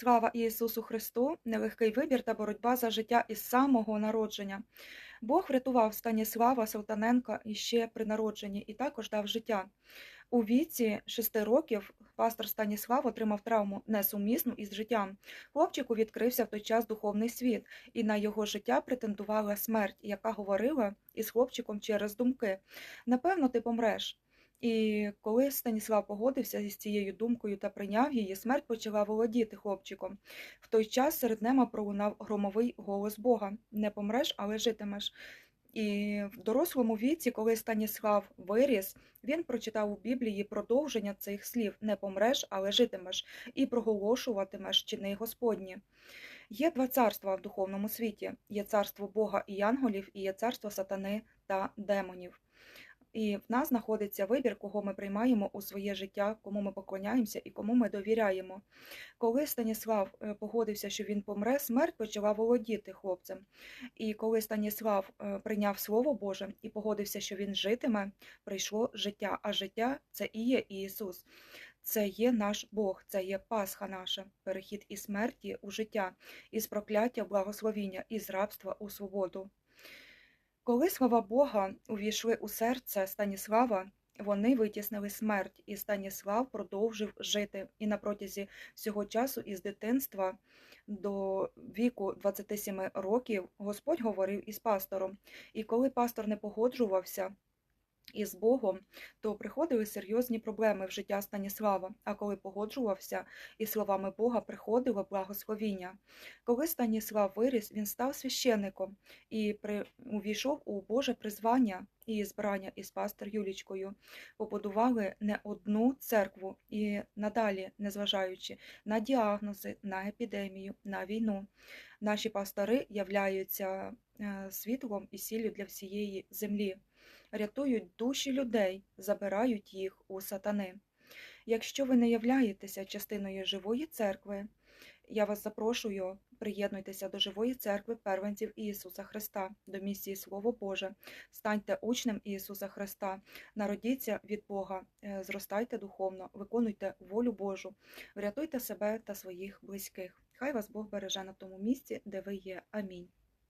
Слава Ісусу Христу! Нелегкий вибір та боротьба за життя із самого народження. Бог врятував Станіслава Салтаненка іще при народженні і також дав життя. У віці шести років пастор Станіслав отримав травму несумісну із життям. Хлопчику відкрився в той час духовний світ, і на його життя претендувала смерть, яка говорила із хлопчиком через думки. Напевно, ти помреш. І коли Станіслав погодився із цією думкою та прийняв її, смерть почала володіти хлопчиком. В той час серед неба пролунав громовий голос Бога: Не помреш, але житимеш. І в дорослому віці, коли Станіслав виріс, він прочитав у Біблії продовження цих слів Не помреш, але житимеш, і проголошуватимеш чини Господні. Є два царства в духовному світі: є царство Бога і янголів, і є царство сатани та демонів. І в нас знаходиться вибір, кого ми приймаємо у своє життя, кому ми поклоняємося і кому ми довіряємо. Коли Станіслав е, погодився, що він помре, смерть почала володіти хлопцем. І коли Станіслав е, прийняв Слово Боже і погодився, що він житиме, прийшло життя. А життя це і є Ісус. Це є наш Бог, це є Пасха наша, перехід із смерті у життя, із прокляття в благословіння, із рабства у свободу. Коли слова Бога увійшли у серце Станіслава, вони витіснили смерть, і Станіслав продовжив жити. І на протязі всього часу із дитинства до віку 27 років Господь говорив із пастором. І коли пастор не погоджувався із Богом, то приходили серйозні проблеми в життя Станіслава. А коли погоджувався із словами Бога, приходило благословіння. Коли Станіслав виріс, він став священником і при... увійшов у Боже призвання і збрання із пастор Юлічкою. Побудували не одну церкву і надалі, незважаючи на діагнози, на епідемію, на війну. Наші пастори являються е, світлом і сіллю для всієї землі рятують душі людей, забирають їх у сатани. Якщо ви не являєтеся частиною живої церкви, я вас запрошую, приєднуйтеся до живої церкви первенців Ісуса Христа, до місії Слово Боже, станьте учнем Ісуса Христа, народіться від Бога, е, зростайте духовно, виконуйте волю Божу, врятуйте себе та своїх близьких. Хай вас Бог береже на тому місці, де ви є. Амінь.